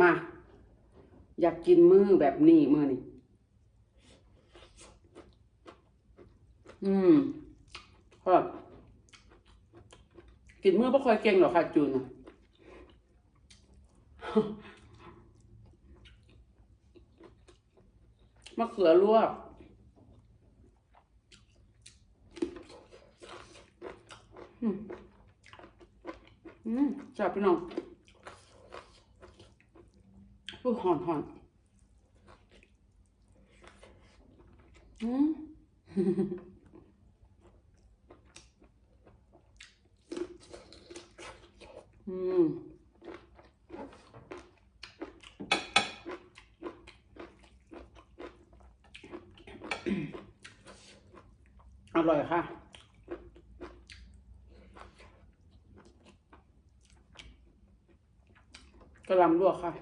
มา อยากกินมือแบบนี้มือนี่อืมครับกินมือไม่ค่อยเก่งหรอกค่ะจูนมะเขือลวกอืม อืมจับพี่น้อง อู้หอนหอนอืมอืมอร่อยค่ะกระหลำลวกค่ะ